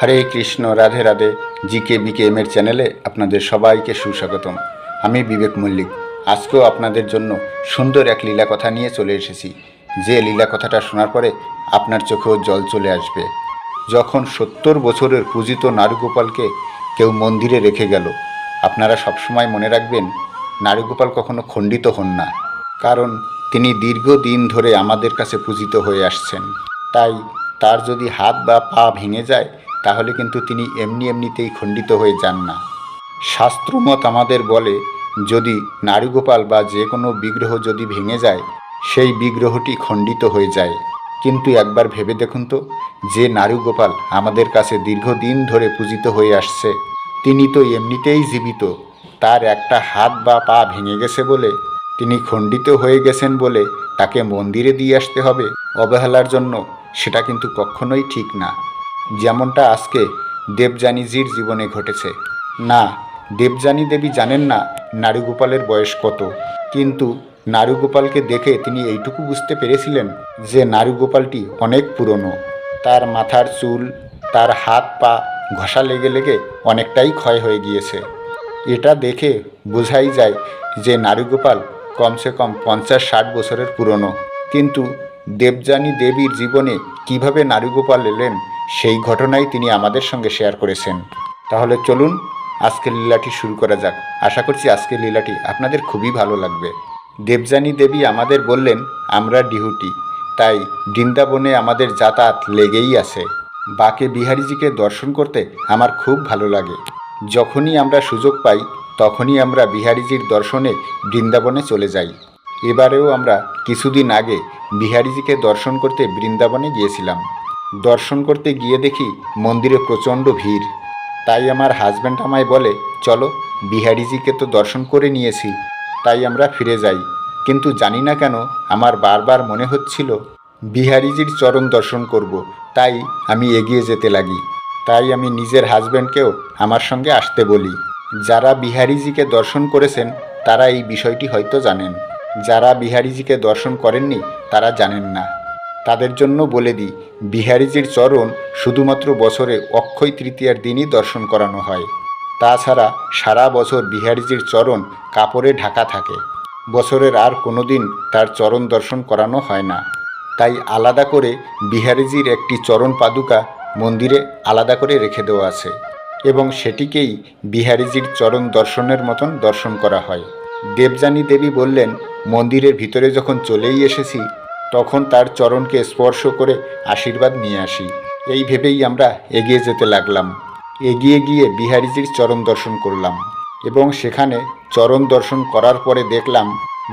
Hare Krishna, Radhe Radhe. GK BK M এর চ্যানেলে আপনাদের সবাইকে সুস্বাগতম। আমি বিবেক মল্লিক। আজকেও আপনাদের জন্য সুন্দর এক লীলা কথা নিয়ে চলে এসেছি। যে লীলা কথাটা শোনার পরে আপনার চোখেও জল চলে আসবে। যখন সত্তর বছরের পূজিত নারুগোপালকে কেউ মন্দিরে রেখে গেল, আপনারা সবসময় মনে রাখবেন, নারুগোপাল কখনো খণ্ডিত হন না। কারণ তিনি দীর্ঘদিন ধরে আমাদের কাছে পূজিত হয়ে আসছেন। তাই তার যদি হাত বা পা ভেঙে যায় তাহলে কিন্তু তিনি এমনি এমনিতেই খণ্ডিত হয়ে যান না। শাস্ত্রমত আমাদের বলে, যদি নারীগোপাল বা যে কোনো বিগ্রহ যদি ভেঙে যায়, সেই বিগ্রহটি খণ্ডিত হয়ে যায়। কিন্তু একবার ভেবে দেখুন তো, যে নারীগোপাল আমাদের কাছে দীর্ঘদিন ধরে পূজিত হয়ে আসছে, তিনি তো এমনিতেই জীবিত। তার একটা হাত বা পা ভেঙে গেছে বলে, তিনি খণ্ডিত হয়ে গেছেন বলে তাকে মন্দিরে দিয়ে আসতে হবে অবহেলার জন্য, সেটা কিন্তু কখনোই ঠিক না। যেমনটা আজকে দেবযানীজির জীবনে ঘটেছে। না, দেবযানী দেবী জানেন না নারীগোপালের বয়স কত। কিন্তু নারীগোপালকে দেখে তিনি এইটুকু বুঝতে পেরেছিলেন যে নারীগোপালটি অনেক পুরনো। তার মাথার চুল, তার হাত পা ঘষা লেগে লেগে অনেকটাই ক্ষয় হয়ে গিয়েছে। এটা দেখে বোঝাই যায় যে নারীগোপাল কমসে কম পঞ্চাশ ষাট বছরের পুরনো। কিন্তু দেবযানী দেবীর জীবনে কীভাবে নারীগোপাল এলেন সেই ঘটনাই তিনি আমাদের সঙ্গে শেয়ার করেছেন। তাহলে চলুন, আজকের লীলাটি শুরু করা যাক। আশা করছি আজকের লীলাটি আপনাদের খুবই ভালো লাগবে। দেবযানী দেবী আমাদের বললেন, আমরা ডিহুটি। তাই বৃন্দাবনে আমাদের যাতায়াত লেগেই আছে। বাকে বিহারীজিকে দর্শন করতে আমার খুব ভালো লাগে। যখনই আমরা সুযোগ পাই, তখনই আমরা বিহারীজির দর্শনে বৃন্দাবনে চলে যাই। এবারেও আমরা কিছুদিন আগে বিহারীজিকে দর্শন করতে বৃন্দাবনে গিয়েছিলাম। দর্শন করতে গিয়ে দেখি মন্দিরে প্রচণ্ড ভিড়। তাই আমার হাজব্যান্ড আমায় বলে, চলো, বিহারিজিকে তো দর্শন করে নিয়েছি, তাই আমরা ফিরে যাই। কিন্তু জানি না কেন, আমার বারবার মনে হচ্ছিল, বিহারিজির চরণ দর্শন করব, তাই আমি এগিয়ে যেতে লাগি। তাই আমি নিজের হাজব্যান্ডকেও আমার সঙ্গে আসতে বলি। যারা বিহারিজিকে দর্শন করেছেন, তারা এই বিষয়টি হয়তো জানেন। যারা বিহারিজিকে দর্শন করেননি, তারা জানেন না। তাদের জন্য বলে দিই, বিহারীজির চরণ শুধুমাত্র বছরে অক্ষয় তৃতীয়ার দিনই দর্শন করানো হয়। তাছাড়া সারা বছর বিহারীজির চরণ কাপড়ে ঢাকা থাকে। বছরের আর কোনো দিন তার চরণ দর্শন করানো হয় না। তাই আলাদা করে বিহারীজির একটি চরণ পাদুকা মন্দিরে আলাদা করে রেখে দেওয়া আছে এবং সেটিকেই বিহারীজির চরণ দর্শনের মতন দর্শন করা হয়। দেবযানী দেবী বললেন, মন্দিরের ভিতরে যখন চলেই এসেছি তখন তার চরণকে স্পর্শ করে আশীর্বাদ নিয়ে আসি। এই ভেবেই আমরা এগিয়ে যেতে লাগলাম। এগিয়ে গিয়ে বিহারীজির চরণ দর্শন করলাম এবং সেখানে চরণ দর্শন করার পরে দেখলাম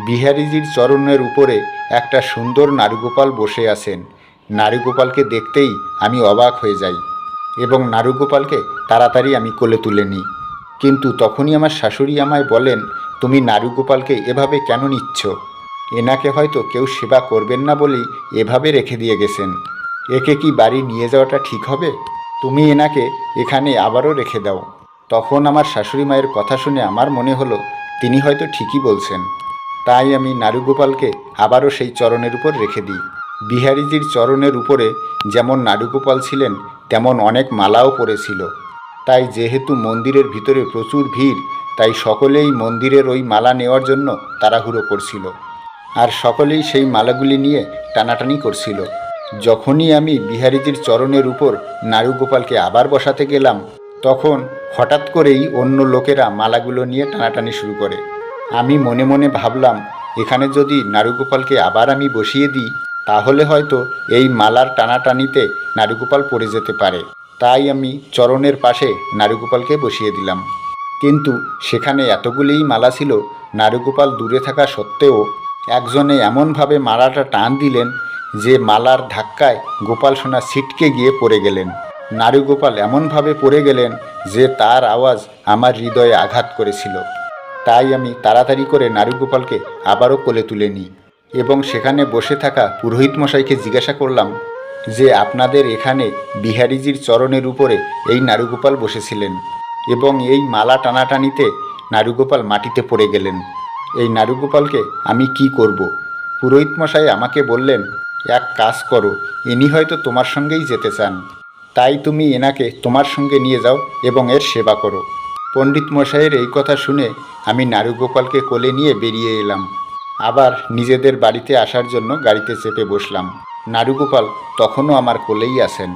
বিহারীজির চরণের উপরে একটা সুন্দর নারুগোপাল বসে আছেন। নারুগোপালকে দেখতেই আমি অবাক হয়ে যাই এবং নারুগোপালকে তাড়াতাড়ি আমি কোলে তুলে নিই। কিন্তু তখনই আমার শাশুড়ি আমায় বলেন, তুমি নারুগোপালকে এভাবে কেন নিচ্ছ? এনাকে হয়তো কেউ সেবা করবেন না বলেই এভাবে রেখে দিয়ে গেছেন। একে কি বাড়ি নিয়ে যাওয়াটা ঠিক হবে? তুমি এনাকে এখানে আবারও রেখে দাও। তখন আমার শাশুড়ি মায়ের কথা শুনে আমার মনে হলো, তিনি হয়তো ঠিকই বলছেন। তাই আমি নারুগোপালকে আবারও সেই চরণের উপর রেখে দিই। বিহারীজির চরণের উপরে যেমন নারুগোপাল ছিলেন, তেমন অনেক মালাও পড়েছিল তাই যেহেতু মন্দিরের ভিতরে প্রচুর ভিড়, তাই সকলেই মন্দিরের ওই মালা নেওয়ার জন্য তাড়াহুড়ো করছিল। আর সকলেই সেই মালাগুলি নিয়ে টানাটানি করছিল। যখনই আমি বিহারীজির চরণের উপর নারুগোপালকে আবার বসাতে গেলাম, তখন হঠাৎ করেই অন্য লোকেরা মালাগুলো নিয়ে টানাটানি শুরু করে। আমি মনে মনে ভাবলাম, এখানে যদি নারুগোপালকে আবার আমি বসিয়ে দিই, তাহলে হয়তো এই মালার টানাটানিতে নারুগোপাল পড়ে যেতে পারে। তাই আমি চরণের পাশে নারুগোপালকে বসিয়ে দিলাম। কিন্তু সেখানে এতগুলিই মালা ছিল, নারুগোপাল দূরে থাকা সত্ত্বেও একজনে এমনভাবে মালাটা টান দিলেন যে মালার ধাক্কায় গোপাল সোনা ছিটকে গিয়ে পড়ে গেলেন। নারুগোপাল এমনভাবে পড়ে গেলেন যে তার আওয়াজ আমার হৃদয়ে আঘাত করেছিল। তাই আমি তাড়াতাড়ি করে নারুগোপালকে আবারও কোলে তুলে নিই এবং সেখানে বসে থাকা পুরোহিত মশাইকে জিজ্ঞাসা করলাম যে আপনাদের এখানে বিহারীজির চরণের উপরে এই নারুগোপাল বসেছিলেন এবং এই মালা টানাটানিতে নারুগোপাল মাটিতে পড়ে গেলেন। এই নারুগোপালকে আমি কি করব? পুরোহিত মশাই আমাকে বললেন, এক কাজ করো, ইনি হয়তো তোমার সঙ্গেই যেতে চান। তাই তুমি এনাকে তোমার সঙ্গে নিয়ে যাও এবং এর সেবা করো। পণ্ডিত মশাইয়ের এই কথা শুনে আমি নারুগোপালকে কোলে নিয়ে বেরিয়ে এলাম। আবার নিজেদের বাড়িতে আসার জন্য গাড়িতে চেপে বসলাম। নারুগোপাল তখনও আমার কোলেই আছেন।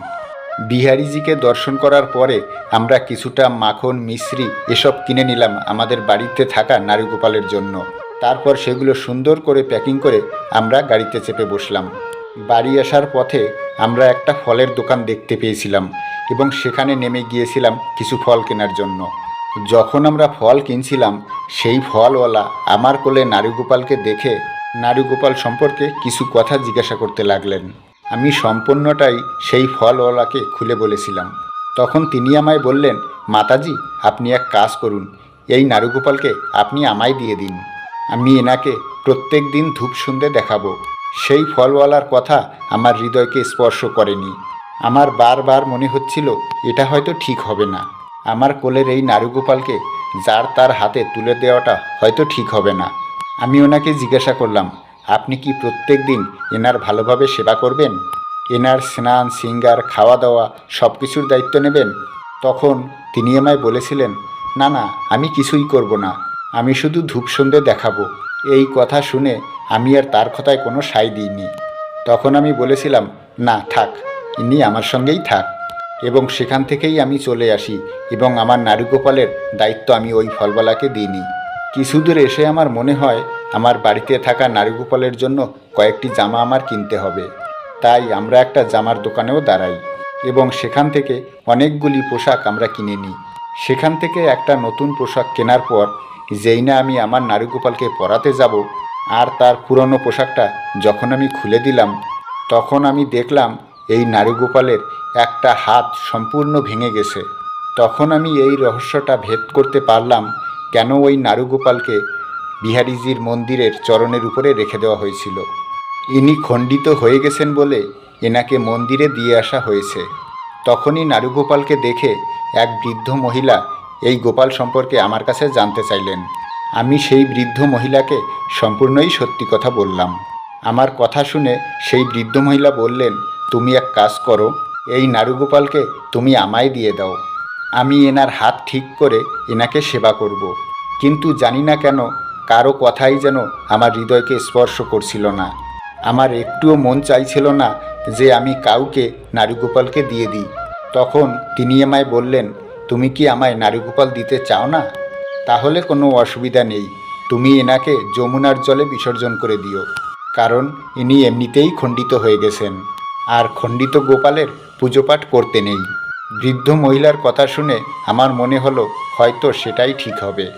বিহারিজিকে দর্শন করার পরে আমরা কিছুটা মাখন, মিশ্রি এসব কিনে নিলাম আমাদের বাড়িতে থাকা নারুগোপালের জন্য। তারপর সেগুলো সুন্দর করে প্যাকিং করে আমরা গাড়িতে চেপে বসলাম। বাড়ি আসার পথে আমরা একটা ফলের দোকান দেখতে পেয়েছিলাম এবং সেখানে নেমে গিয়েছিলাম কিছু ফল কেনার জন্য। যখন আমরা ফল কিনছিলাম, সেই ফলওয়ালা আমার কোলে নারুগোপালকে দেখে নারুগোপাল সম্পর্কে কিছু কথা জিজ্ঞাসা করতে লাগলেন। আমি সম্পূর্ণটাই সেই ফলওয়ালাকে খুলে বলেছিলাম। তখন তিনি আমায় বললেন, মাতাজি, আপনি এক কাজ করুন। এই নারুগোপালকে আপনি আমায় দিয়ে দিন। আমি এনাকে প্রত্যেক দিন ধূপ সন্ধে দেখাবো। সেই ফলওয়ালার কথা আমার হৃদয়কে স্পর্শ করেনি। আমার বারবার মনে হচ্ছিল, এটা হয়তো ঠিক হবে না। আমার কোলের এই নারুগোপালকে যার তার হাতে তুলে দেওয়াটা হয়তো ঠিক হবে না। আমি ওনাকে জিজ্ঞাসা করলাম আপনি কি প্রত্যেক দিন এনার ভালোভাবে সেবা করবেন? এনার স্নান, সিঙ্গার খাওয়া দাওয়া সব কিছুর দায়িত্ব নেবেন? তখন তিনি আমায় বলেছিলেন, না না, আমি কিছুই করব না। আমি শুধু ধূপ সন্ধে দেখাবো। এই কথা শুনে আমি আর তার কথায় কোনো সাই দিইনি। তখন আমি বলেছিলাম, না, থাক, ইনি আমার সঙ্গেই থাক। এবং সেখান থেকেই আমি চলে আসি এবং আমার নারুগোপালের দায়িত্ব আমি ওই ফলবালাকে দিইনি। কিছু দূর এসে আমার মনে হয় আমার বাড়িতে থাকা নারুগোপালের জন্য কয়েকটি জামা আমার কিনতে হবে। তাই আমরা একটা জামার দোকানেও দাঁড়াই এবং সেখান থেকে অনেকগুলি পোশাক আমরা কিনে নিই। সেখান থেকে একটা নতুন পোশাক কেনার পর যেই না আমি আমার নারুগোপালকে পরাতে যাব আর তার পুরনো পোশাকটা যখন আমি খুলে দিলাম, তখন আমি দেখলাম এই নারুগোপালের একটা হাত সম্পূর্ণ ভেঙে গেছে। তখন আমি এই রহস্যটা ভেদ করতে পারলাম কেন ওই নারুগোপালকে বিহারিজির মন্দিরের চরণের উপরে রেখে দেওয়া হয়েছিল? ইনি খণ্ডিত হয়ে গেছেন বলে এনাকে মন্দিরে দিয়ে আসা হয়েছে। তখনই নারুগোপালকে দেখে এক বৃদ্ধ মহিলা এই গোপাল সম্পর্কে আমার কাছে জানতে চাইলেন। আমি সেই বৃদ্ধ মহিলাকে সম্পূর্ণই সত্যি কথা বললাম। আমার কথা শুনে সেই বৃদ্ধ মহিলা বললেন, তুমি এক কাজ করো, এই নারুগোপালকে তুমি আমায় দিয়ে দাও। আমি এনার হাত ঠিক করে এনাকে সেবা করব। কিন্তু জানি না কেন কারও কথাই যেন আমার হৃদয়কে স্পর্শ করছিল না। আমার একটুও মন চাইছিল না যে আমি কাউকে নারীগোপালকে দিয়ে দিই। তখন তিনি আমায় বললেন, তুমি কি আমায় নারীগোপাল দিতে চাও না? তাহলে কোনো অসুবিধা নেই। তুমি এনাকে যমুনার জলে বিসর্জন করে দিও। কারণ ইনি এমনিতেই খণ্ডিত হয়ে গেছেন। আর খণ্ডিত গোপালের পুজোপাঠ করতে নেই। বৃদ্ধ মহিলার কথা শুনে আমার মনে হলো, হয়তো সেটাই ঠিক হবে।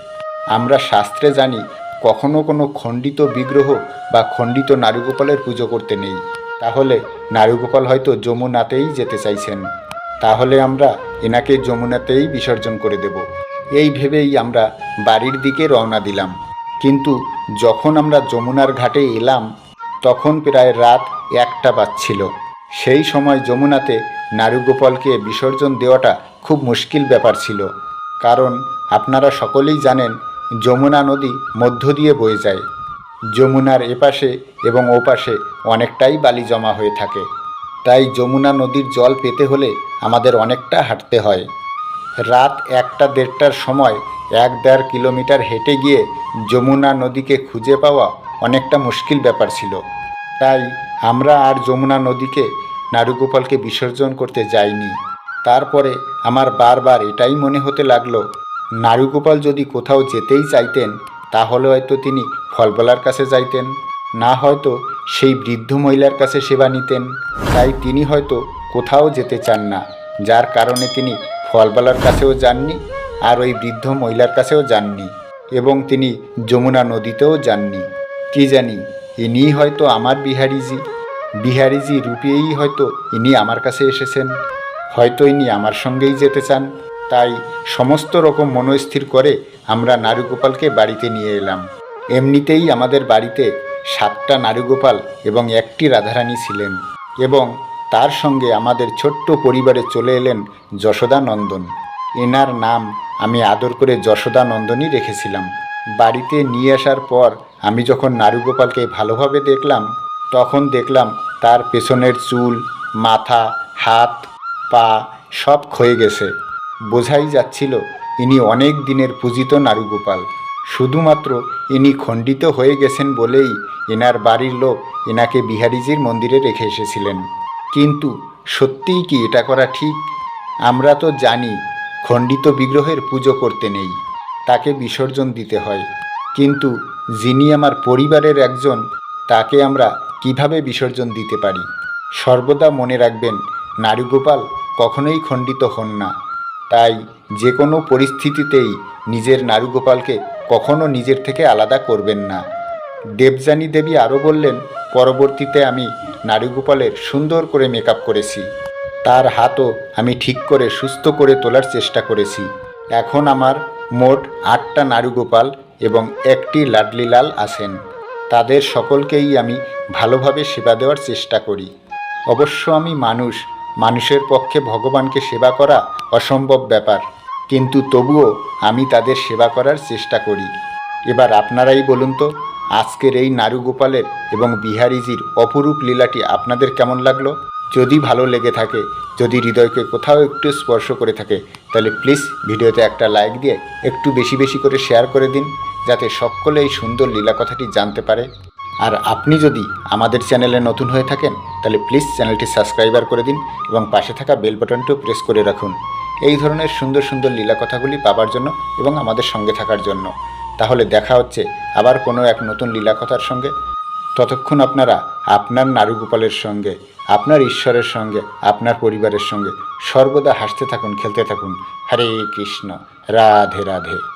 আমরা শাস্ত্রে জানি, কখনো কোনো খণ্ডিত বিগ্রহ বা খণ্ডিত নারুগোপালের পুজো করতে নেই। তাহলে নারুগোপাল হয়তো যমুনাতেই যেতে চাইছেন। তাহলে আমরা এনাকে যমুনাতেই বিসর্জন করে দেব। এই ভেবেই আমরা বাড়ির দিকে রওনা দিলাম। কিন্তু যখন আমরা যমুনার ঘাটে এলাম, তখন প্রায় রাত একটা বাজছিল। সেই সময় যমুনাতে নারুগোপালকে বিসর্জন দেওয়াটা খুব মুশকিল ব্যাপার ছিল। কারণ আপনারা সকলেই জানেন, যমুনা নদী মধ্য দিয়ে বয়ে যায়। যমুনার এপাশে এবং ওপাশে অনেকটাই বালি জমা হয়ে থাকে। তাই যমুনা নদীর জল পেতে হলে আমাদের অনেকটা হাঁটতে হয়। রাত একটা দেড়টার সময় এক দেড় কিলোমিটার হেঁটে গিয়ে যমুনা নদীকে খুঁজে পাওয়া অনেকটা মুশকিল ব্যাপার ছিল। তাই আমরা আর যমুনা নদীকে নারুগোপালকে বিসর্জন করতে যাইনি। তারপরে আমার বারবার এটাই মনে হতে লাগল, নারুগোপাল যদি কোথাও যেতেই চাইতেন, তাহলে হয়তো তিনি ফলবলার কাছে যাইতেন, না হয়তো সেই বৃদ্ধ মহিলার কাছে সেবা নিতেন। তাই তিনি হয়তো কোথাও যেতে চান না, যার কারণে তিনি ফলবালার কাছেও যাননি আর ওই বৃদ্ধ মহিলার কাছেও যাননি এবং তিনি যমুনা নদীতেও যাননি। কি জানি, ইনিই হয়তো আমার বিহারিজি। বিহারিজি রূপেই হয়তো ইনি আমার কাছে এসেছেন। হয়তো ইনি আমার সঙ্গেই যেতে চান। তাই সমস্ত রকম মনস্থির করে আমরা নারুগোপালকে বাড়িতে নিয়ে এলাম। এমনিতেই আমাদের বাড়িতে সাতটা নারুগোপাল এবং একটি রাধারানী ছিলেন এবং তার সঙ্গে আমাদের ছোট্ট পরিবারে চলে এলেন যশোদা নন্দন। এনার নাম আমি আদর করে যশোদা নন্দনই রেখেছিলাম। বাড়িতে নিয়ে আসার পর আমি যখন নারুগোপালকে ভালোভাবে দেখলাম, তখন দেখলাম তার পেছনের চুল, মাথা, হাত, পা সব ক্ষয়ে গেছে। বোঝাই যাচ্ছিল, ইনি অনেক দিনের পূজিত নারুগোপাল। শুধুমাত্র ইনি খণ্ডিত হয়ে গেছেন বলেই এনার বাড়ির লোক এনাকে বিহারিজির মন্দিরে রেখে এসেছিলেন। কিন্তু সত্যিই কি এটা করা ঠিক? আমরা তো জানি, খণ্ডিত বিগ্রহের পুজো করতে নেই, তাকে বিসর্জন দিতে হয়। কিন্তু যিনি আমার পরিবারের একজন, তাকে আমরা কীভাবে বিসর্জন দিতে পারি? সর্বদা মনে রাখবেন, নারীগোপাল কখনোই খণ্ডিত হন না। তাই যে কোনো পরিস্থিতিতেই নিজের নারুগোপালকে কখনো নিজের থেকে আলাদা করবেন না। দেবযানী দেবী আরও বললেন, পরবর্তীতে আমি নারীগোপালের সুন্দর করে মেকআপ করেছি। তার হাতও আমি ঠিক করে সুস্থ করে তোলার চেষ্টা করেছি। এখন আমার মোট আটটা নারুগোপাল এবং একটি লাডলিলাল আছেন। তাদের সকলকেই আমি ভালোভাবে সেবা দেওয়ার চেষ্টা করি। অবশ্য আমি মানুষ, মানুষের পক্ষে ভগবানকে সেবা করা অসম্ভব ব্যাপার। কিন্তু তবুও আমি তাদের সেবা করার চেষ্টা করি। এবার আপনারাই বলুন তো, আজকের এই নারুগোপালের এবং বিহারিজির অপরূপ লীলাটি আপনাদের কেমন লাগল? যদি ভালো লেগে থাকে, যদি হৃদয়কে কোথাও একটু স্পর্শ করে থাকে, তাহলে প্লিজ ভিডিওতে একটা লাইক দিয়ে একটু বেশি বেশি করে শেয়ার করে দিন, যাতে সকলে এই সুন্দর লীলা কথাটি জানতে পারে। আর আপনি যদি আমাদের চ্যানেলে নতুন হয়ে থাকেন, তাহলে প্লিজ চ্যানেলটি সাবস্ক্রাইবার করে দিন এবং পাশে থাকা বেল বাটনটিও প্রেস করে রাখুন। এই ধরনের সুন্দর সুন্দর লীলা কথাগুলি পাবার জন্য এবং আমাদের সঙ্গে থাকার জন্য। তাহলে দেখা হচ্ছে আবার কোনো এক নতুন লীলা কথার সঙ্গে। ততক্ষণ আপনারা আপনার নারুগোপালের সঙ্গে, আপনার ঈশ্বরের সঙ্গে, আপনার পরিবারের সঙ্গে সর্বদা হাসতে থাকুন, খেলতে থাকুন। হরে কৃষ্ণ। রাধে রাধে।